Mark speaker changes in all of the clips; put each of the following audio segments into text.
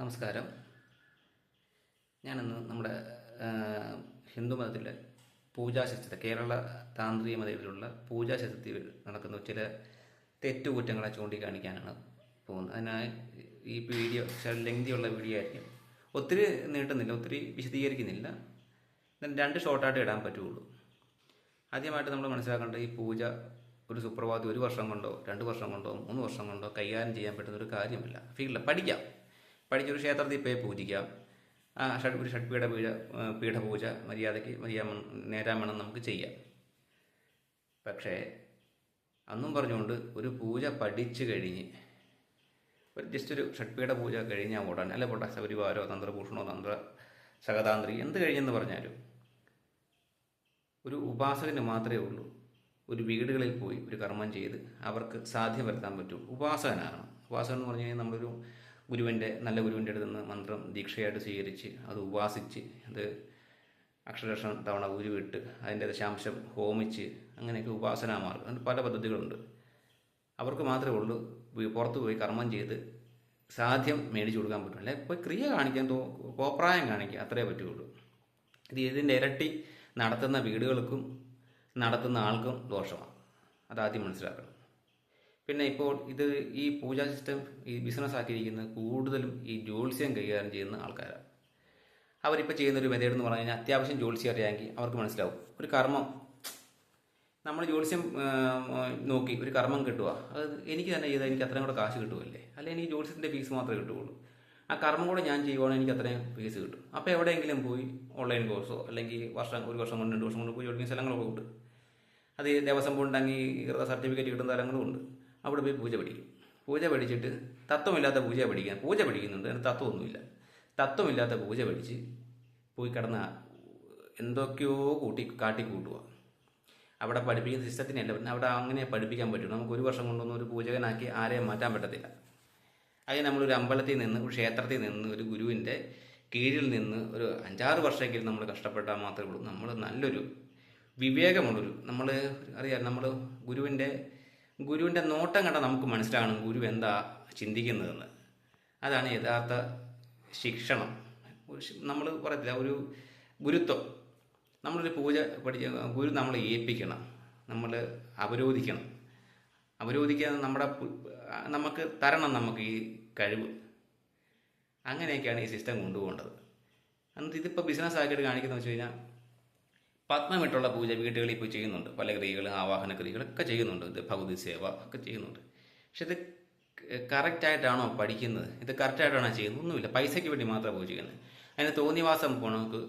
Speaker 1: നമസ്കാരം. ഞാനിന്ന് നമ്മുടെ ഹിന്ദു മതത്തിലെ കേരള താന്ത്രിക മതത്തിലുള്ള പൂജാശാസ്ത്രത്തിൽ നടക്കുന്ന ചില തെറ്റുകുറ്റങ്ങളെ ചൂണ്ടിക്കാണിക്കാനാണ് പോകുന്നത്. അതിനായി ഈ വീഡിയോ ലെങ്തിയുള്ള വീഡിയോ ആയിരിക്കും. ഒത്തിരി നീട്ടുന്നില്ല ഒത്തിരി വിശദീകരിക്കുന്നില്ല. രണ്ട് ഷോർട്ടായിട്ട് ഇടാൻ പറ്റുള്ളൂ. ആദ്യമായിട്ട് നമ്മൾ മനസ്സിലാക്കേണ്ടത് ഈ പൂജ ഒരു സുപ്രഭാതം ഒരു വർഷം കൊണ്ടോ രണ്ട് വർഷം കൊണ്ടോ മൂന്ന് വർഷം കൊണ്ടോ കൈകാര്യം ചെയ്യാൻ പറ്റുന്ന ഒരു കാര്യമല്ല. ഫീൽഡ് പഠിക്കാം. പഠിച്ചൊരു ക്ഷേത്രത്തിൽ പോയി പൂജിക്കാം ഷഡ് ഒരു ഷഡ്പീഠ പീഠ പീഠപൂജ മര്യാദയ്ക്ക് മര്യാദ നേരാമണം നമുക്ക് ചെയ്യാം. പക്ഷേ അന്നും പറഞ്ഞുകൊണ്ട് ഒരു പൂജ പഠിച്ചു കഴിഞ്ഞ് ഒരു ജസ്റ്റ് ഒരു ഷഡ്പീഠ പൂജ കഴിഞ്ഞാൽ ഉടൻ അല്ല പോട്ടെ ശബരിവാരോ തന്ത്രഭൂഷണോ തന്ത്ര സഹതാന്ത്രി എന്ത് കഴിഞ്ഞെന്ന് പറഞ്ഞാലും ഒരു ഉപാസകന് മാത്രമേ ഉള്ളൂ. ഒരു വീടുകളിൽ പോയി ഒരു കർമ്മം ചെയ്ത് അവർക്ക് സാധ്യം വരുത്താൻ പറ്റും. ഉപാസകനാണ് ഉപാസകൻ എന്ന് പറഞ്ഞു കഴിഞ്ഞാൽ നമ്മളൊരു ഗുരുവിന്റെ നല്ല ഗുരുവിന്റെ അടുത്ത് നിന്ന് മന്ത്രം ദീക്ഷയായിട്ട് സ്വീകരിച്ച് അത് ഉപാസിച്ച് അത് അക്ഷരലക്ഷം തവണ ഉരുവിട്ട് അതിന്റെ ദശാംശം ഹോമിച്ച് അങ്ങനെയൊക്കെ ഉപാസനാമാർഗം അങ്ങനെ പല പദ്ധതികളുണ്ട്. അവർക്ക് മാത്രമേ ഉള്ളൂ. പുറത്തു പോയി കർമ്മം ചെയ്ത് സാധ്യം മേടിച്ചു കൊടുക്കാൻ പറ്റും അല്ലെ പോയി ക്രിയ കാണിക്കാൻ തോ കോപ്രായം കാണിക്കുക അത്രേ പറ്റുകയുള്ളൂ ഇത് ഇതിന്റെ ഇരട്ടി നടത്തുന്ന വീടുകൾക്കും നടത്തുന്ന ആൾക്കും ദോഷമാണ്. അതാദ്യം മനസ്സിലാക്കണം. പിന്നെ ഇപ്പോൾ ഇത് ഈ പൂജാ സിസ്റ്റം ഈ ബിസിനസ് ആക്കിയിരിക്കുന്നത് കൂടുതലും ഈ ജ്യോത്സ്യം കൈകാര്യം ചെയ്യുന്ന ആൾക്കാരാണ്. അവരിപ്പോൾ ചെയ്യുന്ന ഒരു മെത്തേഡ് എന്ന് പറഞ്ഞു കഴിഞ്ഞാൽ അത്യാവശ്യം ജ്യോത്സ്യം അറിയാമെങ്കിൽ അവർക്ക് മനസ്സിലാവും. ഒരു കർമ്മം. നമ്മൾ ജ്യോത്സ്യം നോക്കി ഒരു കർമ്മം കിട്ടുക. അത് എനിക്ക് തന്നെ ചെയ്താൽ എനിക്ക് അത്രയും കൂടെ കാശ് കിട്ടുമല്ലേ അല്ലെങ്കിൽ എനിക്ക് ജ്യോത്സ്യത്തിന്റെ ഫീസ് മാത്രമേ കിട്ടുകയുള്ളൂ. ആ കർമ്മം കൂടെ ഞാൻ ചെയ്യുവാണെങ്കിൽ എനിക്ക് അത്രയും ഫീസ് കിട്ടും. അപ്പോൾ എവിടെയെങ്കിലും പോയി ഓൺലൈൻ കോഴ്സോ അല്ലെങ്കിൽ വർഷം ഒരു വർഷം കൊണ്ട് രണ്ട് വർഷം കൊണ്ട് പോയി ജോലിക്കുന്ന സ്ഥലങ്ങളൊക്കെ ഉണ്ട് അത് ദേവസ്വം ബോർഡ് സർട്ടിഫിക്കറ്റ് കിട്ടുന്ന സ്ഥലങ്ങളും ഉണ്ട്. അവിടെ പോയി പൂജ പഠിക്കും. പൂജ പഠിച്ചിട്ട് തത്വമില്ലാത്ത പൂജ പഠിക്കാൻ പൂജ പഠിക്കുന്നുണ്ട് അതിന് തത്വമൊന്നുമില്ല. തത്വമില്ലാത്ത പൂജ പഠിച്ച് പോയി കിടന്ന എന്തൊക്കെയോ കൂട്ടി കാട്ടി കൂട്ടുക അവിടെ പഠിപ്പിക്കുന്ന സിസ്റ്റത്തിനല്ല പിന്നെ അവിടെ അങ്ങനെ പഠിപ്പിക്കാൻ പറ്റും നമുക്ക് ഒരു വർഷം കൊണ്ടൊന്നും ഒരു പൂജകനാക്കി ആരെയും മാറ്റാൻ പറ്റത്തില്ല. അതിന് നമ്മളൊരു അമ്പലത്തിൽ നിന്ന് ഒരു ക്ഷേത്രത്തിൽ നിന്ന് ഒരു ഗുരുവിന്റെ കീഴിൽ നിന്ന് ഒരു അഞ്ചാറ് വർഷമെങ്കിലും നമ്മൾ കഷ്ടപ്പെട്ടാൽ മാത്രമേ ഉള്ളൂ. നമ്മൾ നല്ലൊരു വിവേകമുള്ളൊരു നമ്മൾ അറിയാം നമ്മൾ ഗുരുവിന്റെ ഗുരുവിന്റെ നോട്ടം കണ്ടാൽ നമുക്ക് മനസ്സിലാകണം ഗുരു എന്താ ചിന്തിക്കുന്നതെന്ന്. അതാണ് യഥാർത്ഥ ശിക്ഷണം. നമ്മൾ പറയത്തില്ല ഒരു ഗുരുത്വം. നമ്മളൊരു പൂജ പഠിച്ച ഗുരു നമ്മളെ ഏൽപ്പിക്കണം നമ്മൾ അവരോധിക്കണം. അവരോധിക്കാൻ നമ്മുടെ നമുക്ക് തരണം നമുക്ക് ഈ കഴിവ്. അങ്ങനെയൊക്കെയാണ് ഈ സിസ്റ്റം കൊണ്ടുപോകേണ്ടത്. എന്നിട്ട് ഇതിപ്പോൾ ബിസിനസ് ആക്കിയിട്ട് കാണിക്കുന്നത് വെച്ച് കഴിഞ്ഞാൽ പത്മമിട്ടുള്ള പൂജ വീടുകളിൽ ഇപ്പോൾ ചെയ്യുന്നുണ്ട്. പല ക്രിയകളും ആവാഹന ക്രിയകളൊക്കെ ചെയ്യുന്നുണ്ട്. ഇത് ഭഗവതി സേവ ഒക്കെ ചെയ്യുന്നുണ്ട്. പക്ഷെ ഇത് കറക്റ്റായിട്ടാണോ പഠിക്കുന്നത്? ഇത് കറക്റ്റായിട്ടാണോ ചെയ്യുന്നത്? ഒന്നുമില്ല. പൈസയ്ക്ക് വേണ്ടി മാത്രമേ പൂജ ചെയ്യുന്നത്. അതിന് തോന്നിവാസം പോണക്ക്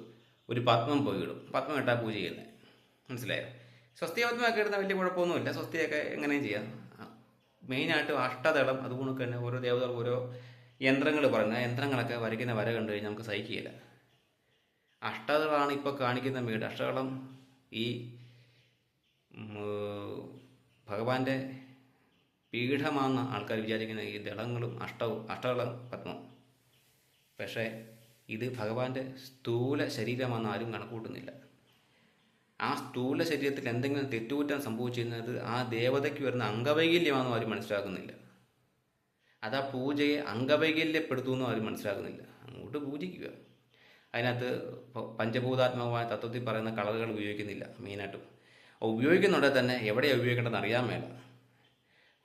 Speaker 1: ഒരു പത്മം പോയി ഇടും. പത്മം ഇട്ടാൽ പൂജ ചെയ്യുന്നത്. മനസ്സിലായോ? സ്വസ്തിപത്മൊക്കെ ഇടുന്ന വലിയ കുഴപ്പമൊന്നുമില്ല. സ്വസ്തിയൊക്കെ എങ്ങനെയും ചെയ്യാം. മെയിനായിട്ട് അഷ്ടതളം അതുകൊണ്ട് തന്നെ ഓരോ ദേവതകൾ ഓരോ യന്ത്രങ്ങൾ പറയുന്നത്. യന്ത്രങ്ങളൊക്കെ വരയ്ക്കുന്ന വര കണ്ടു കഴിഞ്ഞാൽ നമുക്ക് സഹിക്കുകയില്ല. അഷ്ടകളാണ് ഇപ്പോൾ കാണിക്കുന്ന വീട് അഷ്ടകളം ഈ ഭഗവാന്റെ പീഠമാണെന്ന് ആൾക്കാർ വിചാരിക്കുന്ന ഈ ദളങ്ങളും അഷ്ടവും അഷ്ടകളം പത്മം പക്ഷേ ഇത് ഭഗവാന്റെ സ്ഥൂല ശരീരമാണെന്ന് ആരും കണക്കൂട്ടുന്നില്ല ആ സ്ഥൂല ശരീരത്തിൽ എന്തെങ്കിലും തെറ്റുകുറ്റം സംഭവിച്ചിരുന്നത് ആ ദേവതയ്ക്ക് വരുന്ന അംഗവൈകല്യമാണെന്ന് ആരും മനസ്സിലാക്കുന്നില്ല. അത് ആ പൂജയെ അംഗവൈകല്യപ്പെടുത്തുമെന്നും ആരും മനസ്സിലാക്കുന്നില്ല. അങ്ങോട്ട് പൂജിക്കുക. അതിനകത്ത് പഞ്ചഭൂതാത്മകമായ തത്വത്തിൽ പറയുന്ന കളറുകൾ ഉപയോഗിക്കുന്നില്ല മെയിനായിട്ടും. ഉപയോഗിക്കുന്നുണ്ടെങ്കിൽ തന്നെ എവിടെയാണ് ഉപയോഗിക്കേണ്ടതെന്ന് അറിയാൻ മേല.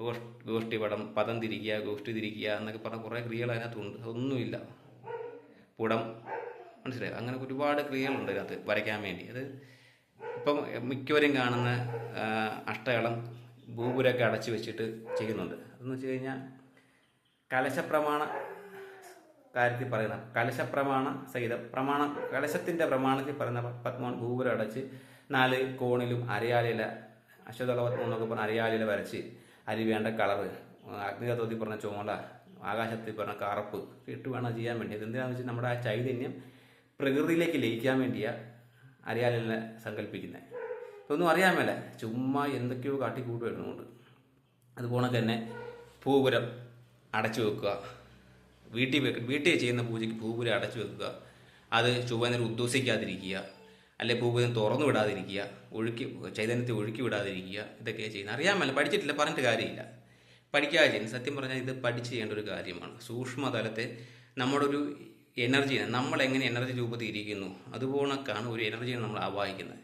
Speaker 1: ഗോഷ് ഗോഷ്ഠിപടം പദം തിരിക്കുക ഗോഷ്ഠി തിരിക്കുക എന്നൊക്കെ പറഞ്ഞ കുറേ ക്രിയകൾ അതിനകത്തുണ്ട്. അതൊന്നുമില്ല. പുടം മനസ്സിലായോ? അങ്ങനെ ഒരുപാട് ക്രിയകളുണ്ട് അതിനകത്ത് വരയ്ക്കാൻ വേണ്ടി. അത് ഇപ്പം മിക്കവരും കാണുന്ന അഷ്ടകളം ഭൂപുരൊക്കെ അടച്ചു വെച്ചിട്ട് ചെയ്യുന്നുണ്ട്. അതെന്ന് വെച്ച് കഴിഞ്ഞാൽ കലശപ്രമാണ കാര്യത്തിൽ പറയുന്ന കലശപ്രമാണ സഹിതം പ്രമാണം കലശത്തിന്റെ പ്രമാണത്തിൽ പറയുന്ന പത്മോൻ ഗൂപുരം അടച്ച് നാല് കോണിലും അരയാലില അശ്വതളപത്മം എന്നൊക്കെ പറഞ്ഞ അരയാലില വരച്ച് അരി വേണ്ട കളറ് അഗ്നിതത്വത്തിൽ പറഞ്ഞ ചുമല ആകാശത്തിൽ പറഞ്ഞ കറുപ്പ് ഇട്ട് വേണം ചെയ്യാൻ വേണ്ടി. ഇതെന്തിനാന്ന് വെച്ചാൽ നമ്മുടെ ആ ചൈതന്യം പ്രകൃതിയിലേക്ക് ലയിക്കാൻ വേണ്ടിയാണ് അരയാലിനെ സങ്കല്പിക്കുന്നത് ഇതൊന്നും അറിയാൻ മേല. ചുമ്മാ എന്തൊക്കെയോ കാട്ടിക്കൂട്ട് വരുന്നുണ്ട്. അതുപോലെ തന്നെ പൂപുരം അടച്ചു വെക്കുക. വീട്ടിൽ വെക്ക വീട്ടിൽ ചെയ്യുന്ന പൂജയ്ക്ക് ഭൂപുരം അടച്ചു വെക്കുക. അത് ചൊവ്വനേരം ഉദ്ദേശിക്കാതിരിക്കുക അല്ലെ ഭൂപുരം തുറന്നു വിടാതിരിക്കുക. ഒഴുക്കി ചൈതന്യത്തെ ഒഴുക്കി വിടാതിരിക്കുക. ഇതൊക്കെയാണ് ചെയ്യുന്നത് അറിയാമല്ല പഠിച്ചിട്ടില്ല പറഞ്ഞിട്ട് കാര്യമില്ല. പഠിക്കാതെ ചെയ്യുന്നത്. സത്യം പറഞ്ഞാൽ ഇത് പഠിച്ച് ചെയ്യേണ്ട ഒരു കാര്യമാണ്. സൂക്ഷ്മതലത്തെ നമ്മുടെ ഒരു എനർജി നമ്മൾ എങ്ങനെ എനർജി രൂപത്തിൽ ഇരിക്കുന്നു അതുപോലൊക്കെയാണ് ഒരു എനർജിയെ നമ്മൾ ആവാഹിക്കുന്നത്.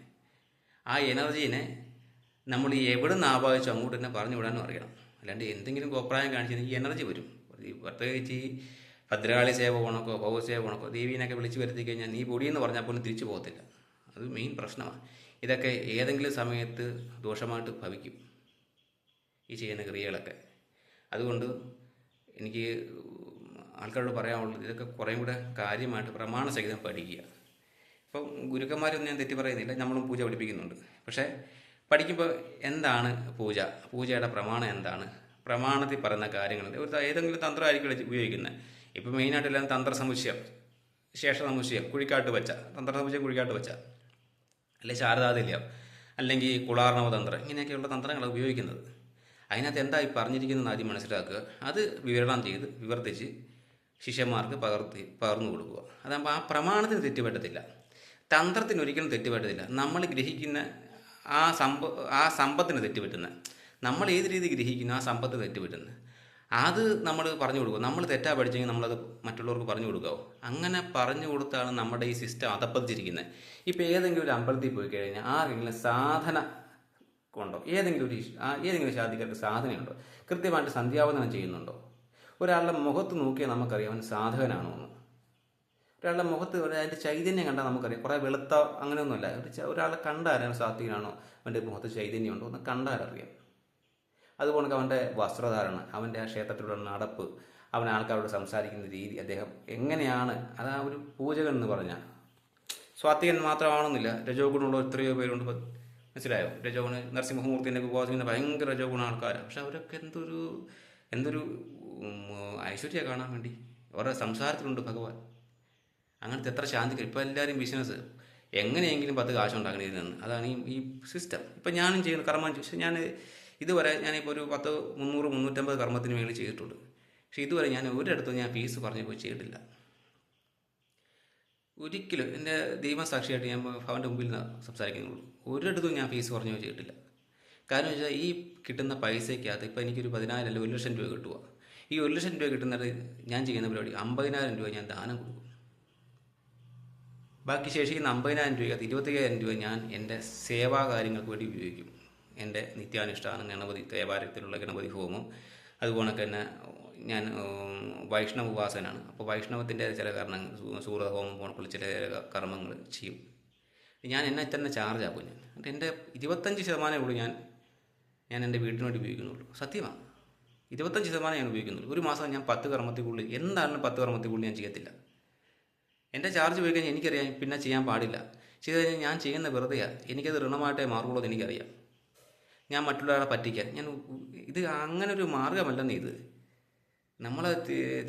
Speaker 1: ആ എനർജീനെ നമ്മൾ എവിടെ നിന്ന് ആവാഹിച്ചു അങ്ങോട്ട് തന്നെ പറഞ്ഞു വിടാനും അറിയണം. അല്ലാണ്ട് എന്തെങ്കിലും കോപ്രായം ഈ എനർജി വരും. പ്രത്യേകിച്ച് ഈ ഭദ്രകാളി സേവ പോണക്കോ പൗസേവ പോണക്കോ ദേവീനൊക്കെ വിളിച്ച് വരുത്തി കഴിഞ്ഞാൽ നീ പൊടിയെന്ന് പറഞ്ഞാൽ പോലും തിരിച്ചു പോകത്തില്ല. അത് മെയിൻ പ്രശ്നമാണ്. ഇതൊക്കെ ഏതെങ്കിലും സമയത്ത് ദോഷമായിട്ട് ഭവിക്കും ഈ ചെയ്യുന്ന ക്രിയകളൊക്കെ. അതുകൊണ്ട് എനിക്ക് ആൾക്കാരോട് പറയാനുള്ളത് ഇതൊക്കെ കുറേ കൂടെ കാര്യമായിട്ട് പ്രമാണസഹിതം പഠിക്കുക. ഇപ്പം ഗുരുക്കന്മാരൊന്നും ഞാൻ തെറ്റി പറയുന്നില്ല നമ്മളും പൂജ പഠിപ്പിക്കുന്നുണ്ട്. പക്ഷേ പഠിക്കുമ്പോൾ എന്താണ് പൂജ? പൂജയുടെ പ്രമാണം എന്താണ്? പ്രമാണത്തിൽ പറയുന്ന കാര്യങ്ങൾ ഒരു ഏതെങ്കിലും തന്ത്രമായിരിക്കും ഉപയോഗിക്കുന്നത്. ഇപ്പോൾ മെയിനായിട്ട് എല്ലാം തന്ത്ര സമുച്ചയം ശേഷ സമുച്ചയം കുഴിക്കാട്ട് വെച്ച തന്ത്ര സമുച്ചയം കുഴിക്കാട്ട് വെച്ച അല്ലെങ്കിൽ ശാരദാതില്യം അല്ലെങ്കിൽ കുളാർണവ തന്ത്രം ഇങ്ങനെയൊക്കെയുള്ള തന്ത്രങ്ങളാണ് ഉപയോഗിക്കുന്നത്. അതിനകത്ത് എന്താ ഈ പറഞ്ഞിരിക്കുന്നത് ആദ്യം മനസ്സിലാക്കുക. അത് വിവരണം ചെയ്ത് വിവർത്തിച്ച് ശിഷ്യന്മാർക്ക് പകർത്തി പകർന്നു കൊടുക്കുക. അതാകുമ്പോൾ ആ പ്രമാണത്തിന് തെറ്റുപറ്റത്തില്ല. തന്ത്രത്തിന് ഒരിക്കലും തെറ്റുപറ്റത്തില്ല. നമ്മൾ ഗ്രഹിക്കുന്ന ആ സമ്പ ആ സമ്പത്തിന് തെറ്റുപറ്റുന്നത് നമ്മൾ ഏത് രീതി ഗ്രഹിക്കുന്നു ആ സമ്പത്ത് തെറ്റുപറ്റുന്നത് അത് നമ്മൾ പറഞ്ഞു കൊടുക്കുക നമ്മൾ തെറ്റാ പഠിച്ചെങ്കിൽ നമ്മളത് മറ്റുള്ളവർക്ക് പറഞ്ഞു കൊടുക്കാവോ? അങ്ങനെ പറഞ്ഞു കൊടുത്താണ് നമ്മുടെ ഈ സിസ്റ്റം അതപ്പതിച്ചിരിക്കുന്നത് ഇപ്പോൾ ഏതെങ്കിലും ഒരു അമ്പലത്തിൽ പോയി കഴിഞ്ഞാൽ ആരെങ്കിലും സാധന കൊണ്ടോ ഏതെങ്കിലും ഒരു ഏതെങ്കിലും ശാദിക്കാർക്ക് സാധനയുണ്ടോ? കൃത്യമായിട്ട് സന്ധ്യാവന്ദനം ചെയ്യുന്നുണ്ടോ? ഒരാളുടെ മുഖത്ത് നോക്കിയാൽ നമുക്കറിയാം അവൻ സാധകനാണോ എന്ന് ഒരാളുടെ മുഖത്ത് അതിന്റെ ചൈതന്യം കണ്ടാൽ നമുക്കറിയാം. കുറേ വെളുത്ത അങ്ങനെയൊന്നുമല്ല. ഒരാളെ കണ്ടാലും സാത്വികനാണോ? അവന്റെ മുഖത്ത് ചൈതന്യം ഉണ്ടോ എന്ന് കണ്ടാലറിയാം. അതുപോലെ അവന്റെ വസ്ത്രധാരണ അവന്റെ ആ ക്ഷേത്രത്തിലുള്ള നടപ്പ് അവൻ ആൾക്കാരോട് സംസാരിക്കുന്ന രീതി അദ്ദേഹം എങ്ങനെയാണ് അത് ആ ഒരു പൂജകൻ എന്ന് പറഞ്ഞാൽ സ്വാത്വികൻ മാത്രമാണെന്നില്ല രജോ ഗുണമുള്ള എത്രയോ പേരുണ്ട് മനസ്സിലായോ മനസ്സിലായോ? രജോഗുണ നരസിംഹമൂർത്തിന്റെ ഉപാസിക്കുന്ന ഭയങ്കര രജോ ഗുണ ആൾക്കാരാണ് പക്ഷെ അവരൊക്കെ എന്തൊരു എന്തൊരു ഐശ്വര്യം കാണാൻ വേണ്ടി അവരുടെ സംസാരത്തിലുണ്ട് ഭഗവാൻ. അങ്ങനത്തെ എത്ര ശാന്തി ഇപ്പം എല്ലാവരും ബിസിനസ് എങ്ങനെയെങ്കിലും പത്ത് കാശ് ഇതിൽ നിന്ന് അതാണ് ഈ ഈ സിസ്റ്റം ഇപ്പം ഞാനും ചെയ്യുന്ന കർമ്മം ചോദിച്ചാൽ ഞാൻ ഇതുവരെ ഞാനിപ്പോൾ ഒരു പത്ത് മുന്നൂറ് മുന്നൂറ്റമ്പത് കർമ്മത്തിന് വേണ്ടി ചെയ്തിട്ടുണ്ട്. പക്ഷേ ഇതുവരെ ഞാൻ ഒരിടത്തും ഞാൻ ഫീസ് പറഞ്ഞു പോയി ചെയ്തിട്ടില്ല. ഒരിക്കലും എന്റെ ദൈവസാക്ഷിയായിട്ട് ഞാൻ ഭവന്റെ മുമ്പിൽ നിന്ന് സംസാരിക്കുന്നുള്ളൂ. ഒരിടത്തും ഞാൻ ഫീസ് പറഞ്ഞു പോയി ചെയ്തിട്ടില്ല. കാരണം വെച്ചാൽ ഈ കിട്ടുന്ന പൈസയ്ക്കകത്ത് ഇപ്പോൾ എനിക്കൊരു പതിനായിരം അല്ലെങ്കിൽ ഒരു ലക്ഷം രൂപ കിട്ടുക. ഈ ഒരു ലക്ഷം രൂപ കിട്ടുന്നത് ഞാൻ ചെയ്യുന്ന പരിപാടി അമ്പതിനായിരം രൂപ ഞാൻ ദാനം കൊടുക്കും. ബാക്കി ശേഷിക്കുന്ന അമ്പതിനായിരം രൂപയ്ക്കകത്ത് ഇരുപത്തയ്യായിരം രൂപ ഞാൻ എന്റെ സേവാ കാര്യങ്ങൾക്ക് വേണ്ടി ഉപയോഗിക്കും. എന്റെ നിത്യാനുഷ്ഠാനം ഗണപതി ദേവാലയത്തിലുള്ള ഗണപതി ഹോമം അതുപോലെ തന്നെ ഞാൻ വൈഷ്ണവ ഉപാസനാണ് അപ്പോൾ വൈഷ്ണവത്തിന്റെ ചില കാരണങ്ങൾ സൂറ ഹോമം പോലുള്ള ചില കർമ്മങ്ങൾ ചെയ്യും. ഞാൻ എന്നെ തന്നെ ചാർജ് ആക്കും ഞാൻ. എന്നിട്ട് എന്റെ ഇരുപത്തഞ്ച് ശതമാനമേ ഉള്ളൂ ഞാൻ ഞാൻ എന്റെ വീട്ടിന് വേണ്ടി ഉപയോഗിക്കുന്നുള്ളൂ. സത്യമാണ്. ഇരുപത്തഞ്ച് ശതമാനം ഞാൻ ഉപയോഗിക്കുന്നുള്ളൂ. ഒരു മാസം ഞാൻ പത്ത് കർമ്മത്തിൽ കൂടുതൽ എന്താണ് പത്ത് കർമ്മത്തിൽ കൂടുതൽ ഞാൻ ചെയ്യത്തില്ല. എന്റെ ചാർജ് പോയി കഴിഞ്ഞാൽ എനിക്കറിയാം പിന്നെ ചെയ്യാൻ പാടില്ല. ചെയ്ത് കഴിഞ്ഞാൽ ഞാൻ ചെയ്യുന്ന വെറുതെയാണ് എനിക്കത് ഋണമായിട്ടേ മാറുള്ളൂ എന്ന് എനിക്കറിയാം. ഞാൻ മറ്റുള്ളവരെ പറ്റിക്കാൻ. ഞാൻ ഇത് അങ്ങനെ ഒരു മാർഗമല്ലെന്ന് ഇത്. നമ്മൾ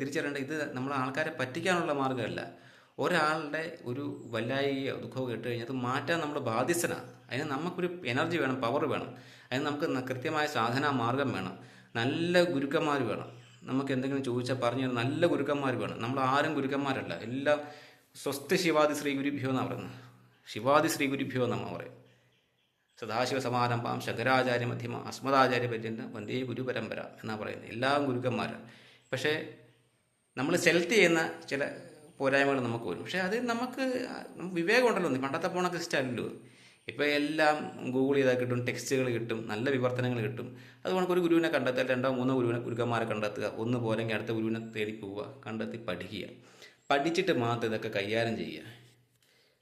Speaker 1: തിരിച്ചറിയേണ്ട ഇത് നമ്മൾ ആൾക്കാരെ പറ്റിക്കാനുള്ള മാർഗമല്ല. ഒരാളുടെ ഒരു വല്ലായികയോ ദുഃഖമോ കേട്ട് കഴിഞ്ഞാൽ അത് മാറ്റാൻ നമ്മൾ ബാധ്യസ്ഥനാണ് അതിന് നമുക്കൊരു എനർജി വേണം പവർ വേണം. അതിന് നമുക്ക് കൃത്യമായ സാധന മാർഗം വേണം. നല്ല ഗുരുക്കന്മാർ വേണം. നമുക്ക് എന്തെങ്കിലും ചോദിച്ചാൽ പറഞ്ഞു നല്ല ഗുരുക്കന്മാർ വേണം. നമ്മൾ ആരും ഗുരുക്കന്മാരല്ല. എല്ലാം സ്വസ്ഥ ശിവാദി ശ്രീ ഗുരുഭ്യോ എന്നാണ് പറയുന്നത്. ശിവാദി ശ്രീ ഗുരുഭ്യോ എന്നാണ് പറയും സദാശിവ സമാരംഭം ശങ്കരാചാര്യ മധ്യമ അസ്മദാചാര്യ പര്യന്തം വന്ദേ ഗുരുപരമ്പര എന്നാണ് പറയുന്നത്. എല്ലാ ഗുരുക്കന്മാരാണ് പക്ഷേ നമ്മൾ സെലക്ട് ചെയ്യുന്ന ചില പോരായ്മകൾ നമുക്ക് വരും. പക്ഷേ അത് നമുക്ക് വിവേകം ഉണ്ടല്ലോ. പണ്ടത്തെ പോണ ഇഷ്ടമല്ലല്ലോ ഇപ്പോൾ എല്ലാം ഗൂഗിൾ ചെയ്താൽ കിട്ടും ടെക്സ്റ്റുകൾ കിട്ടും നല്ല വിവർത്തനങ്ങൾ കിട്ടും. അതുകൊണ്ട് ഒരു ഗുരുവിനെ കണ്ടെത്തുക രണ്ടോ മൂന്നോ ഗുരുവിനെ ഗുരുക്കന്മാരെ കണ്ടെത്തുക. ഒന്ന് പോലെങ്കിൽ അടുത്ത ഗുരുവിനെ തേടി പോവുക കണ്ടെത്തി പഠിക്കുക. പഠിച്ചിട്ട് മാത്രം ഇതൊക്കെ കൈകാര്യം ചെയ്യുക.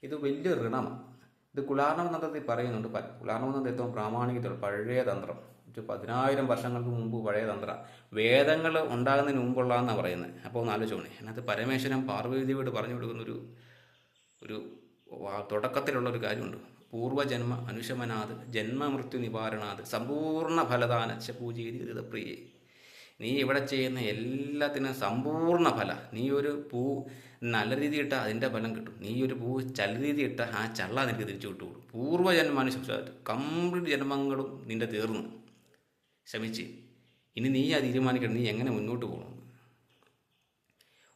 Speaker 1: ഇത് വലിയ ഋണമാണ്. ഇത് കുളാർണവ തന്ത്രത്തിൽ പറയുന്നുണ്ട്. കുളാർണവ തന്ത്രം ഏറ്റവും പ്രാമാണികതയുള്ള പഴയ തന്ത്രം. പതിനായിരം വർഷങ്ങൾക്ക് മുമ്പ് പഴയ തന്ത്രം. വേദങ്ങൾ ഉണ്ടാകുന്നതിന് മുമ്പുള്ളതെന്നാണ് പറയുന്നത് അപ്പോൾ ഒന്ന് ആലോചിച്ചോണേ. അതിനകത്ത് പരമേശ്വരൻ പാർവതിയോട് പറഞ്ഞു കൊടുക്കുന്നൊരു ഒരു തുടക്കത്തിലുള്ള ഒരു കാര്യമുണ്ട്. പൂർവജന്മ അനുശമനാത് ജന്മമൃത്യു നിവാരണാത് സമ്പൂർണ ഫലദാന പൂജീതി പ്രിയേ നീ ഇവിടെ ചെയ്യുന്ന എല്ലാത്തിനും സമ്പൂർണ ഫല. നീ ഒരു പൂ നല്ല രീതി ഇട്ടാൽ അതിന്റെ ഫലം കിട്ടും. നീ ഒരു പൂ ചല്ല രീതി ഇട്ടാൽ ആ ചള്ള നിനക്ക് തിരിച്ചു കിട്ടുള്ളൂ പൂർവജന്മാനുശംസ കംപ്ലീറ്റ് ജന്മങ്ങളും നിന്റെ തീർന്നു. ശ്രമിച്ച്. ഇനി നീ ആ തീരുമാനിക്കണം. നീ എങ്ങനെ മുന്നോട്ട് പോകണം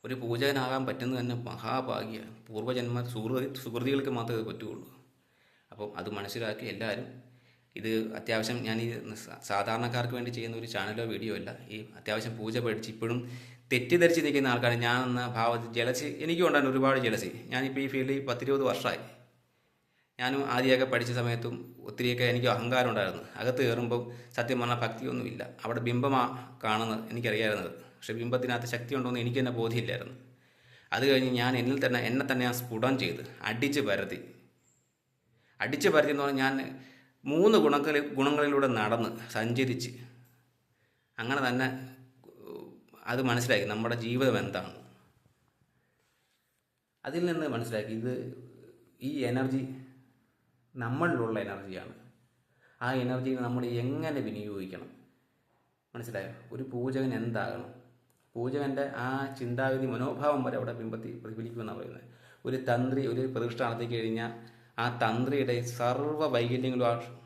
Speaker 1: ഒരു പൂജകനാകാൻ പറ്റുന്നത് തന്നെ മഹാഭാഗ്യ. പൂർവജന്മ സുഹൃതി സുഹൃതികൾക്ക് മാത്രമേ അത് പറ്റുകയുള്ളൂ. അപ്പം അത് മനസ്സിലാക്കി എല്ലാവരും ഇത് അത്യാവശ്യം ഞാൻ ഈ സാധാരണക്കാർക്ക് വേണ്ടി ചെയ്യുന്ന ഒരു ചാനലോ വീഡിയോ അല്ല. ഈ അത്യാവശ്യം പൂജ പഠിച്ച് ഇപ്പോഴും തെറ്റിദ്ധരിച്ച് നിൽക്കുന്ന ആൾക്കാർ ഞാൻ എന്ന ഭാവത്തിൽ ജലസി എനിക്കും ഉണ്ടായിരുന്നു ഒരുപാട് ജലസി. ഞാനിപ്പോൾ ഈ ഫീൽഡിൽ പത്തിരുപത് വർഷമായി ഞാനും ആദ്യമൊക്കെ പഠിച്ച സമയത്തും ഒത്തിരിയൊക്കെ എനിക്ക് അഹങ്കാരം ഉണ്ടായിരുന്നു. അകത്ത് കയറുമ്പം സത്യം പറഞ്ഞാൽ ഭക്തിയൊന്നുമില്ല. അവിടെ ബിംബമാ കാണുന്നത് എനിക്കറിയായിരുന്നത് പക്ഷെ ബിംബത്തിനകത്ത് ശക്തി ഉണ്ടോയെന്ന് എനിക്ക് തന്നെ ബോധ്യമില്ലായിരുന്നു. അത് കഴിഞ്ഞ് ഞാൻ എന്നിൽ തന്നെ എന്നെ തന്നെ ഞാൻ സ്ഫുടം ചെയ്ത് അടിച്ച് പരത്തി. അടിച്ച് പരത്തി എന്ന് പറഞ്ഞാൽ ഞാൻ മൂന്ന് ഗുണങ്ങളിൽ ഗുണങ്ങളിലൂടെ നടന്ന് സഞ്ചരിച്ച് അങ്ങനെ തന്നെ അത് മനസ്സിലാക്കി നമ്മുടെ ജീവിതം എന്താണ്. അതിൽ നിന്ന് മനസ്സിലാക്കി ഇത് ഈ എനർജി നമ്മളിലുള്ള എനർജിയാണ്. ആ എനർജി നമ്മൾ എങ്ങനെ വിനിയോഗിക്കണം? മനസ്സിലായോ? ഒരു പൂജകൻ എന്താകണം? പൂജകന്റെ ആ ചിന്താഗതി മനോഭാവം വരെ അവിടെ ബിംബത്തിൽ പ്രതിഫലിക്കുമെന്നാണ് പറയുന്നത്. ഒരു തന്ത്രി ഒരു പ്രതിഷ്ഠ നടത്തി കഴിഞ്ഞാൽ ആ തന്ത്രിയുടെ സർവ വൈകല്യങ്ങളും ആ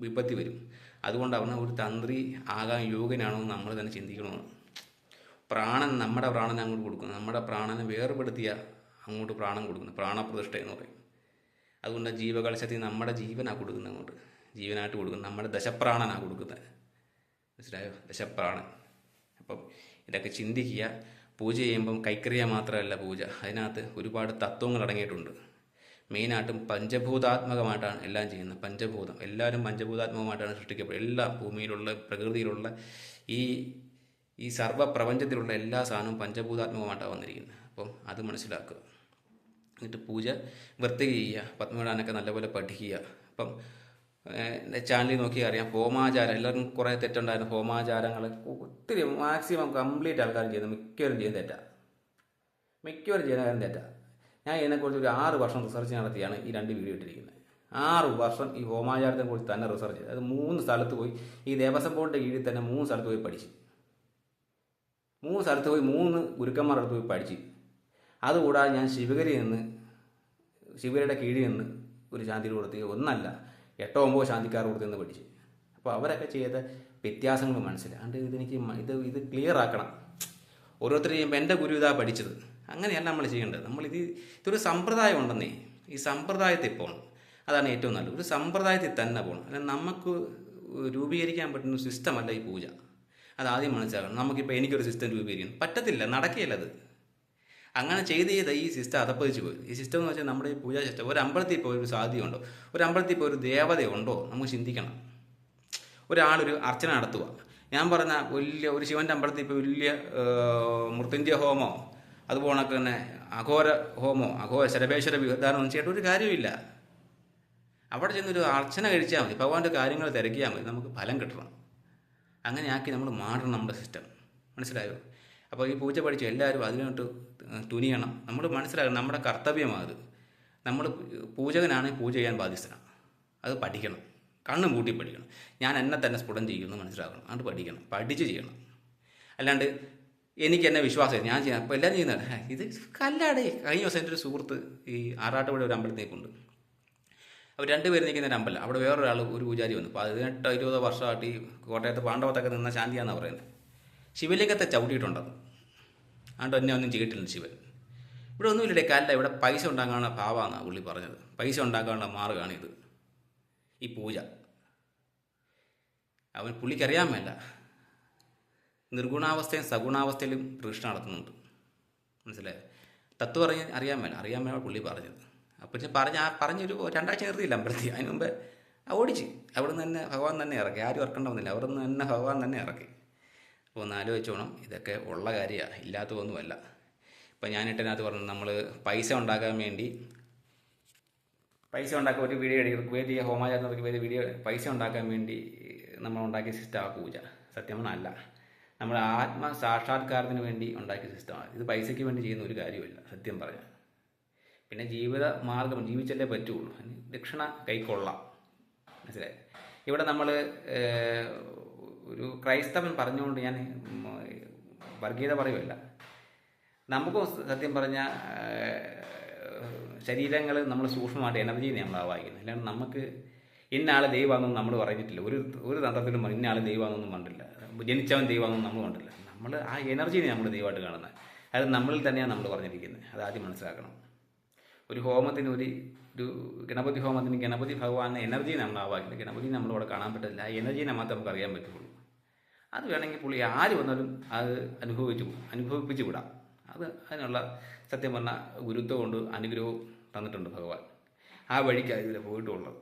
Speaker 1: വിപത്തി വരും. അതുകൊണ്ടാണ് ഒരു തന്ത്രി ആകാൻ യോഗ്യനാണോ നമ്മൾ തന്നെ ചിന്തിക്കണമെന്ന് പ്രാണൻ നമ്മുടെ പ്രാണനെ അങ്ങോട്ട് കൊടുക്കുന്നു. നമ്മുടെ പ്രാണനെ വേർപെടുത്തിയ അങ്ങോട്ട് പ്രാണൻ കൊടുക്കുന്നു. പ്രാണപ്രതിഷ്ഠ എന്ന് പറയും. അതുകൊണ്ട് ജീവകലശത്തിൽ നമ്മുടെ ജീവനാണ് കൊടുക്കുന്നത് അങ്ങോട്ട്. ജീവനായിട്ട് കൊടുക്കുന്നത് നമ്മുടെ ദശപ്രാണനാണ് കൊടുക്കുന്നത്. മനസ്സിലായോ? ദശപ്രാണൻ. അപ്പം ഇതൊക്കെ ചിന്തിക്കുക. പൂജ ചെയ്യുമ്പം കൈക്കറിയ മാത്രമല്ല പൂജ. അതിനകത്ത് ഒരുപാട് തത്വങ്ങൾ അടങ്ങിയിട്ടുണ്ട്. മെയിനായിട്ടും പഞ്ചഭൂതാത്മകമായിട്ടാണ് എല്ലാം ചെയ്യുന്നത്. പഞ്ചഭൂതം. എല്ലാവരും പഞ്ചഭൂതാത്മകമായിട്ടാണ് സൃഷ്ടിക്കപ്പെടുന്നത്. എല്ലാ ഭൂമിയിലുള്ള പ്രകൃതിയിലുള്ള ഈ ഈ സർവ പ്രപഞ്ചത്തിലുള്ള എല്ലാ സാധനവും പഞ്ചഭൂതാത്മകമായിട്ടാണ് വന്നിരിക്കുന്നത്. അപ്പം അത് മനസ്സിലാക്കുക. എന്നിട്ട് പൂജ വൃത്തി ചെയ്യുക. പത്മവിടാനൊക്കെ നല്ലപോലെ പഠിക്കുക. അപ്പം ചാനലിൽ നോക്കി അറിയാം. ഹോമാചാരം. എല്ലാവർക്കും കുറേ തെറ്റുണ്ടായിരുന്നു. ഹോമാചാരങ്ങൾ ഒത്തിരി മാക്സിമം കംപ്ലീറ്റ് ആൾക്കാരും ചെയ്യുന്നത് മിക്കവരും ചെയ്യുന്ന തെറ്റാണ് മിക്കവരും ചെയ്യുന്ന കാര്യം തെറ്റാ. ഞാൻ ഇതിനെക്കുറിച്ച് ഒരു ആറ് വർഷം റിസർച്ച് നടത്തിയാണ് ഈ രണ്ട് വീഡിയോ ഇട്ടിരിക്കുന്നത്. ആറ് വർഷം ഈ ഹോമാചാരത്തെ കുറിച്ച് തന്നെ റിസർച്ച് ചെയ്ത്. അത് മൂന്ന് സ്ഥലത്ത് പോയി. ഈ ദേവസ്വം ബോർഡിന്റെ കീഴിൽ തന്നെ മൂന്ന് സ്ഥലത്ത് പോയി പഠിച്ചു. മൂന്ന് സ്ഥലത്ത് പോയി മൂന്ന് ഗുരുക്കന്മാരുടെ അടുത്ത് പോയി പഠിച്ചു. അതുകൂടാതെ ഞാൻ ശിവഗിരിയിൽ നിന്ന് ശിവഗിരിയുടെ കീഴിൽ നിന്ന് ഒരു ശാന്തി കൊടുത്തി ഒന്നല്ല എട്ടോ ഒമ്പതോ ശാന്തിക്കാർ കൊടുത്തു നിന്ന് പഠിച്ചു. അപ്പോൾ അവരൊക്കെ ചെയ്ത വ്യത്യാസങ്ങൾ മനസ്സിലാണ്ട് ഇതെനിക്ക് ഇത് ഇത് ക്ലിയർ ആക്കണം. ഓരോരുത്തരെയും എന്റെ ഗുരു ഇതാ പഠിച്ചത്. അങ്ങനെയല്ല നമ്മൾ ചെയ്യേണ്ടത്. നമ്മൾ നമ്മളിത് ഇതൊരു സമ്പ്രദായം ഉണ്ടെന്നേ. ഈ സമ്പ്രദായത്തിൽ പോകണം. അതാണ് ഏറ്റവും നല്ലത്. ഒരു സമ്പ്രദായത്തിൽ തന്നെ പോകണം. അല്ല നമുക്ക് രൂപീകരിക്കാൻ പറ്റുന്ന സിസ്റ്റമല്ല ഈ പൂജ. അത് ആദ്യം മനസ്സിലാക്കണം. നമുക്കിപ്പോൾ എനിക്കൊരു സിസ്റ്റം രൂപീകരിക്കണം. പറ്റത്തില്ല. നടക്കുകയില്ല അത്. അങ്ങനെ ചെയ്ത് ചെയ്ത് ഈ സിസ്റ്റം അതപ്പതിച്ച് പോയി. ഈ സിസ്റ്റം എന്ന് വെച്ചാൽ നമ്മുടെ ഈ പൂജാ സിസ്റ്റം ഒരു അമ്പലത്തിൽ പോയി ഒരു സാധ്യതയുണ്ടോ ഒരു അമ്പലത്തിൽ പോയി ഒരു ദേവതയുണ്ടോ നമുക്ക് ചിന്തിക്കണം. ഒരാളൊരു അർച്ചന നടത്തുക. ഞാൻ പറഞ്ഞ വലിയ ഒരു ശിവന്റെ അമ്പലത്തിൽ ഇപ്പോൾ വലിയ മൃത്യുഞ്ജയ ഹോമോ അതുപോലെ തന്നെ അഘോര ഹോമോ അഘോര ശരഭേശ്വര വിധാനം ഒന്നും ചെയ്യേണ്ട ഒരു കാര്യമില്ല അവിടെ ചെന്നൊരു അർച്ചന കഴിച്ചാൽ മതി. ഭഗവാന്റെ കാര്യങ്ങൾ തിരക്കിയാൽ മതി. നമുക്ക് ഫലം കിട്ടണം. അങ്ങനെയാക്കി നമ്മൾ മാറണം നമ്മുടെ സിസ്റ്റം മനസ്സിലായോ? അപ്പോൾ ഈ പൂജ പഠിച്ചു എല്ലാവരും അതിനോട്ട് തുനിയണം. നമ്മൾ മനസ്സിലാക്കണം നമ്മുടെ കർത്തവ്യമാണ് നമ്മൾ പൂജകനാണ് പൂജ ചെയ്യാൻ ബാധ്യസ്ഥനാണ്. അത് പഠിക്കണം. കണ്ണും കൂട്ടി പഠിക്കണം. ഞാൻ എന്നെ തന്നെ സ്ഫുടം ചെയ്യുമെന്ന് മനസ്സിലാക്കണം. അത് പഠിക്കണം. പഠിച്ച് ചെയ്യണം. അല്ലാണ്ട് എനിക്ക് എന്നെ വിശ്വാസം ഞാൻ ചെയ്യാം അപ്പോൾ എല്ലാം ചെയ്യുന്നത് "ഹേ, ഇത് കല്ലാടേ. കഴിഞ്ഞ ദിവസം എന്റെ ഒരു സുഹൃത്ത് ഈ ആറാട്ടുപുഴ ഒരു അമ്പലത്തേക്കുണ്ട് അവർ രണ്ടുപേരും നിൽക്കുന്ന ഒരു അമ്പലം. അവിടെ വേറൊരാൾ ഒരു പൂജാരി വന്നു. പതിനെട്ടോ ഇരുപതോ വർഷമായിട്ട് ഈ കോട്ടയത്ത് പാണ്ഡവത്തൊക്കെ നിന്ന ശാന്തിയാണെന്നാണ് പറയുന്നത് ശിവലിംഗത്തെ ചവിട്ടിയിട്ടുണ്ടെന്ന് അതുകൊണ്ട് എന്നെ ഒന്നും ചെയ്തിട്ടില്ല ശിവൻ. ഇവിടെ ഒന്നുമില്ലേ കല്ല. ഇവിടെ പൈസ ഉണ്ടാക്കാനുള്ള ഭാവമാണ് പുള്ളി പറഞ്ഞത്. പൈസ ഉണ്ടാക്കാനുള്ള മാർഗമാണിത് ഈ പൂജ. അവൻ പുള്ളിക്കറിയാൻ മേല. നിർഗുണാവസ്ഥയും സഗുണാവസ്ഥയിലും കൃഷ്ണ നടത്തുന്നുണ്ട്. മനസ്സിലായോ? തത്വം അറിയാൻ അറിയാൻ മേല അറിയാൻ മേല പുള്ളി പറഞ്ഞത്. അപ്പോൾ ഞാൻ പറഞ്ഞ ആ പറഞ്ഞൊരു രണ്ടാഴ്ച നിർത്തിയില്ല അമ്പലത്തിൽ. അതിന് മുമ്പേ ഓടിച്ച്. അവിടെ നിന്ന് തന്നെ ഭഗവാൻ തന്നെ ഇറക്കി. ആരും ഇറക്കേണ്ട വന്നില്ല അവിടെ നിന്ന് തന്നെ ഭഗവാൻ തന്നെ ഇറക്കി. അപ്പോൾ ഒന്ന് ആലോചിച്ചോണം ഇതൊക്കെ ഉള്ള കാര്യമാണ് ഇല്ലാത്തതൊന്നുമല്ല. ഇപ്പം ഞാനിട്ടതിനകത്ത് പറഞ്ഞു നമ്മൾ പൈസ ഉണ്ടാക്കാൻ വേണ്ടി പൈസ ഉണ്ടാക്കാൻ ഒരു വീഡിയോ എടുക്കും വലിയ ഹോമാചാരം വലിയ വീഡിയോ പൈസ ഉണ്ടാക്കാൻ വേണ്ടി നമ്മൾ ഉണ്ടാക്കിയ സിസ്റ്റമാണ് പൂജ. സത്യം അല്ല. നമ്മുടെ ആത്മ സാക്ഷാത്കാരത്തിന് വേണ്ടി ഉണ്ടാക്കിയ സിസ്റ്റമാണ് ഇത് പൈസയ്ക്ക് വേണ്ടി ചെയ്യുന്ന ഒരു കാര്യമില്ല സത്യം പറഞ്ഞാൽ. പിന്നെ ജീവിത മാർഗം ജീവിച്ചല്ലേ പറ്റുള്ളൂ. ദക്ഷിണ കൈക്കൊള്ളാം. മനസ്സിലായി? ഇവിടെ നമ്മൾ ഒരു ക്രൈസ്തവൻ പറഞ്ഞുകൊണ്ട് ഞാൻ വർഗീയത പറയുമല്ല നമുക്കും സത്യം പറഞ്ഞ ശരീരങ്ങൾ നമ്മൾ സൂക്ഷ്മമായിട്ട് എനർജി നമ്മൾ ആവാഹിക്കുന്നത് അല്ലാണ്ട് നമുക്ക് ഇന്ന ആൾ ദൈവമാണെന്നും നമ്മൾ പറഞ്ഞിട്ടില്ല. ഒരു ഒരു തന്ത്രത്തിലും ഇന്ന ആൾ ദൈവമാണെന്നൊന്നും കണ്ടില്ല ജനിച്ചവൻ ദൈവമെന്ന് നമ്മൾ കണ്ടില്ല. നമ്മൾ ആ എനർജീനെ നമ്മൾ ദൈവമായിട്ട് കാണുന്നത്. അത് നമ്മളിൽ തന്നെയാണ് നമ്മൾ പറഞ്ഞിരിക്കുന്നത്. അത് ആദ്യം മനസ്സിലാക്കണം. ഒരു ഹോമത്തിന് ഒരു ഒരു ഗണപതി ഹോമത്തിന് ഗണപതി ഭഗവാന്റെ എനർജി നമ്മൾ ആവാക്കില്ല ഗണപതി നമ്മളിവിടെ കാണാൻ പറ്റില്ല ആ എനർജീനെ മാത്രമേ നമുക്ക് അറിയാൻ പറ്റുള്ളൂ അത് വേണമെങ്കിൽ പുള്ളി ആര് വന്നാലും അത് അനുഭവിച്ചു അനുഭവിപ്പിച്ചു വിടാം. അത് അതിനുള്ള സത്യം പറഞ്ഞാൽ ഗുരുത്വം കൊണ്ട് അനുഗ്രഹവും തന്നിട്ടുണ്ട് ഭഗവാൻ. ആ വഴിക്കാണ് ഇതിൽ പോയിട്ടുള്ളത്.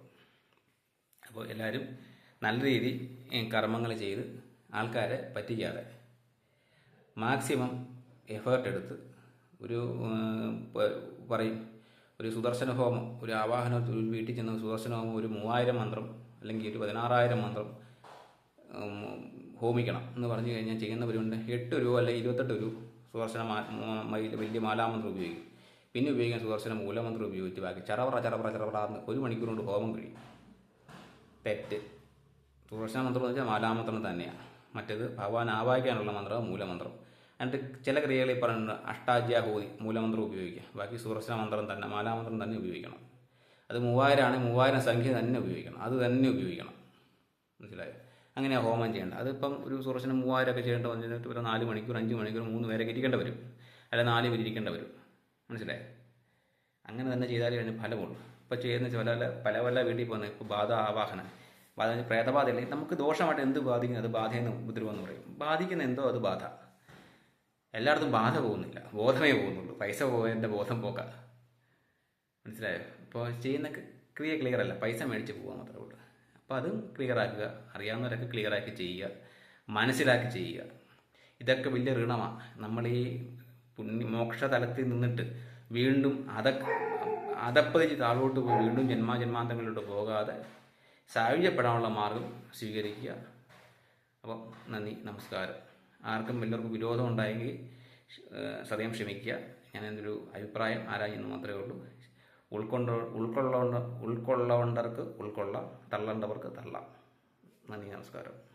Speaker 1: അപ്പോൾ എല്ലാവരും നല്ല രീതി കർമ്മങ്ങൾ ചെയ്ത് ആൾക്കാരെ പറ്റിക്കാതെ. മാക്സിമം എഫേർട്ട് എടുത്ത് ഒരു പറയും ഒരു സുദർശന ഹോമം ഒരു ആവാഹന ഒരു വീട്ടിൽ ചെന്ന് സുദർശന ഹോമം ഒരു മൂവായിരം മന്ത്രം അല്ലെങ്കിൽ ഒരു പതിനാറായിരം മന്ത്രം ഹോമിക്കണം എന്ന് പറഞ്ഞു കഴിഞ്ഞാൽ ചെയ്യുന്നവരുണ്ട്. എട്ട് രൂപ അല്ലെങ്കിൽ ഇരുപത്തെട്ട് രൂപ സുദർശന വലിയ മാലാമന്ത്രം ഉപയോഗിക്കും. പിന്നെ ഉപയോഗിക്കാൻ സുദർശന മൂലമന്ത്രം ഉപയോഗിച്ച് ബാക്കി ചറവറ ചറവറ ചറവറ എന്ന് ഒരു മണിക്കൂർ കൊണ്ട് ഹോമം കഴിയും. തെറ്റ്. സുദർശന മന്ത്രം എന്ന് വെച്ചാൽ മാലാമന്ത്രം തന്നെയാണ്. മറ്റേത് ഭഗവാൻ ആവാഹിക്കാനുള്ള മന്ത്രം മൂലമന്ത്രം. എന്നിട്ട് ചില ക്രിയകളിൽ പറയുന്നത് അഷ്ടാജ്യാഹൂതി മൂലമന്ത്രം ഉപയോഗിക്കുക. ബാക്കി സുദർശന മന്ത്രം തന്നെ മാലാമന്ത്രം തന്നെ ഉപയോഗിക്കണം. അത് മൂവായിരം ആണെങ്കിൽ മൂവായിരം സംഖ്യ തന്നെ ഉപയോഗിക്കണം. അത് തന്നെ ഉപയോഗിക്കണം. മനസ്സിലായോ? അങ്ങനെയാണ് ഹോമം ചെയ്യേണ്ടത് അതിപ്പം ഒരു സുദർശന മൂവായിരം ഒക്കെ ചെയ്യേണ്ട വന്നിട്ട് ഒരു നാല് മണിക്കൂർ അഞ്ച് മണിക്കൂർ മൂന്ന് പേരൊക്കെ ഇരിക്കേണ്ട വരും. അല്ല നാല് പേര് ഇരിക്കേണ്ട വരും. മനസ്സിലായോ? അങ്ങനെ തന്നെ ചെയ്താലേ അതിന് ഫലമുള്ളൂ. ഇപ്പോൾ ചെയ്യുന്ന ചില പല പല വീട്ടിൽ പോകുന്നത് ഇപ്പോൾ ബാധ ആവാഹന. ബാധ പ്രേതബാധ അല്ലെങ്കിൽ നമുക്ക് ദോഷമായിട്ട് എന്ത് ബാധിക്കുന്നു? അത് ബാധയെന്ന് ഉപദ്രവം പറയും. ബാധിക്കുന്ന എന്തോ അത് ബാധ. എല്ലായിടത്തും ബാധ പോകുന്നില്ല. ബോധമേ പോകുന്നുള്ളൂ. പൈസ പോയതിന്റെ ബോധം പോക്ക. മനസ്സിലായോ? അപ്പോൾ ചെയ്യുന്ന ക്രിയ ക്ലിയർ അല്ല. പൈസ മേടിച്ച് പോകാൻ മാത്രമേ ഉള്ളൂ. അപ്പോൾ അതും ക്ലിയർ ആക്കുക. അറിയാവുന്നവരൊക്കെ ക്ലിയർ ആക്കി ചെയ്യുക. മനസ്സിലാക്കി ചെയ്യുക. ഇതൊക്കെ വലിയ ഋണമാണ് നമ്മൾ ഈ പുണ്യ മോക്ഷ തലത്തിൽ നിന്നിട്ട് വീണ്ടും അത അതപ്പതിച്ച് താഴോട്ട് പോയി വീണ്ടും ജന്മാജന്മാന്തങ്ങളിലോട്ട് പോകാതെ സായുജ്യപ്പെടാനുള്ള മാർഗം സ്വീകരിക്കുക. അപ്പം നന്ദി നമസ്കാരം. ആർക്കും എല്ലാവർക്കും വിരോധം ഉണ്ടായെങ്കിൽ സദയം ക്ഷമിക്കുക. ഞാൻ ഒരു അഭിപ്രായം ആരാഞ്ഞെന്ന് മാത്രമേ ഉള്ളൂ. ഉൾക്കൊണ്ട ഉൾക്കൊള്ളേണ്ട ഉൾക്കൊള്ളേണ്ടവർക്ക് ഉൾക്കൊള്ളാം. തള്ളേണ്ടവർക്ക് തള്ളാം. നന്ദി നമസ്കാരം.